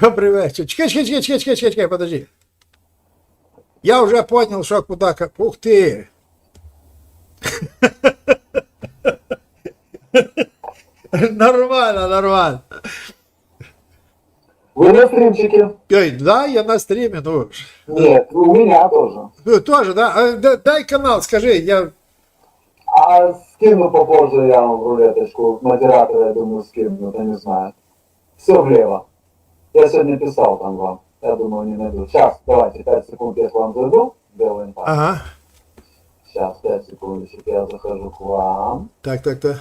Добрий вечір. Чекай, чекай, чекай, чекай, чекай, чекай, чекай, подожди. Я вже понял, що куди. ка- Ух ти. Нормально, нормально. Вы на стримчике? Ой, да, я на стриме, ну. Нет, у меня тоже. Ну, Тоже, да? А, да- Дай канал, скажи, я. А скину попозже я вам в рулеточку. Модератора, я думаю, скину, я не знаю. Все влево. Я сегодня писал там вам. Я думаю, не найду. Сейчас, давайте, 5 секунд я к вам зайду. Белый инфа. Ага. Сейчас, 5 секундочек, я захожу к вам. Так, так, так.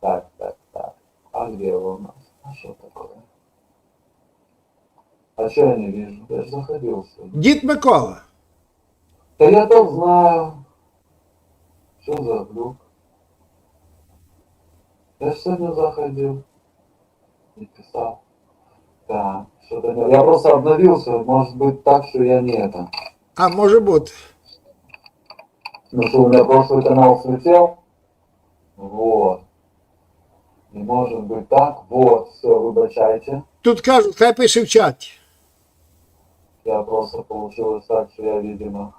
Так, так, так. А где вы у нас? А что такое? А что я не вижу? Я же заходил сегодня. Дід Микола. Да я то знаю. Что за глюк? Я ж сегодня заходил. И писал. Так, что-то не... Я просто обновился, может быть так, что я не это. А може бути. Ну что, у меня прошлый канал слетел? Вот. Не может быть так. Вот, все, выбачайте. Тут кажуть, хай пише в чаті. Я просто получилось так, что я, видимо...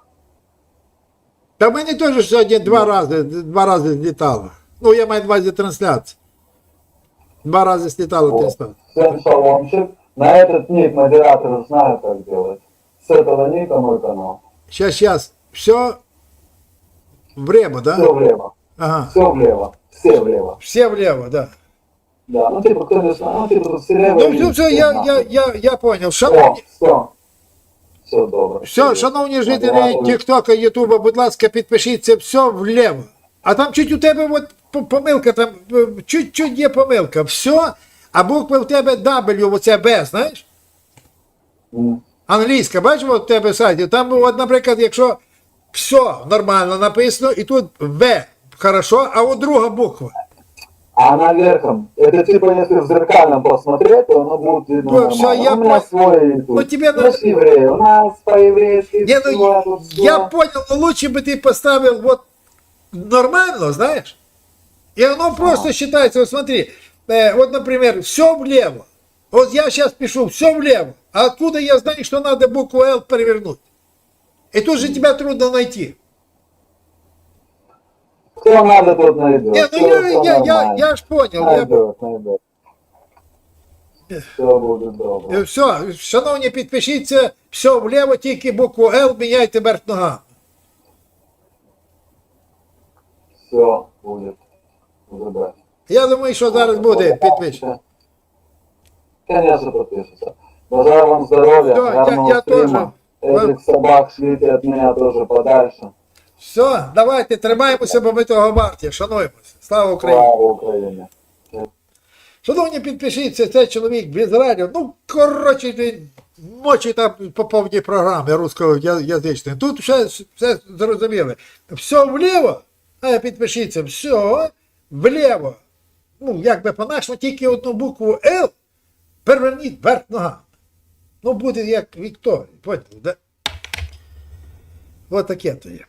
Та в мене теж сьогодні два рази, два рази злітало. Ну, я маю на увазі трансляцію. Два рази злітало Вот. трансляція. Всем шаломчик. На этот ник модератор знаю, как делать. С этого ника мой канал. Сейчас, сейчас. Все время, да? Все влево. Ага. Все влево. Все влево. Все влево, да. Да, ну типа, кто не знает, ну типа тут слева. Ну, и все, все, все я, я, я, я понял. Шановні, все. Все добре. все, шановні жителі. Тіктока, Ютуба, будь ласка, підпишіться, все вліво. А там чуть у тебе от помилка, там чуть-чуть є помилка. Все, а буква в тебе W, оце Б, знаєш? М. Англійська, бачиш, от у тебе в сайті, там, от, наприклад, якщо все нормально написано, і тут В хорошо, а от друга буква. А она верхом. Это типа, если в зеркальном посмотреть, то оно будет видно Ну, нормально. всё, я у меня пон- свой YouTube. Ну, тебе Мы надо- ж евреи, у нас по-еврейски Не, ну, всё, тут всё. я понял, но лучше бы ты поставил вот нормально, знаешь? И оно просто считается, вот смотри, э, вот, например, все влево. Вот я сейчас пишу все влево. А откуда я знаю, что надо букву L перевернуть? И тут же тебя трудно найти. Кто надо, тот найдет. Не, ну Всё- я, всё я, я, нормально. я ж понял. Я, Найдет, найдет. Все будет добре. все, шановні, підпишіться, все вліво, тільки букву L міняйте вверх ногами. Все будет. Добре. Я думаю, що зараз буде підпишення. Конечно, подпишется. Бажаю вам здоровья, Да, я- гарного я тоже. Этих собак шлите от меня тоже подальше. Все, давайте тримаємося, бо ми того варті. Шануємося. Слава Україні! Слава Україні. Шановні, підпишіться, це чоловік без радіо. Ну, коротше, він мочить там по повній програмі русскоязичної. Тут все, все зрозуміло. Все вліво, а підпишіться, все вліво. Ну, як би по-нашому, тільки одну букву Л переверніть вверх ногами. Ну, буде як Вікторія, поняли, да? Ось таке то є.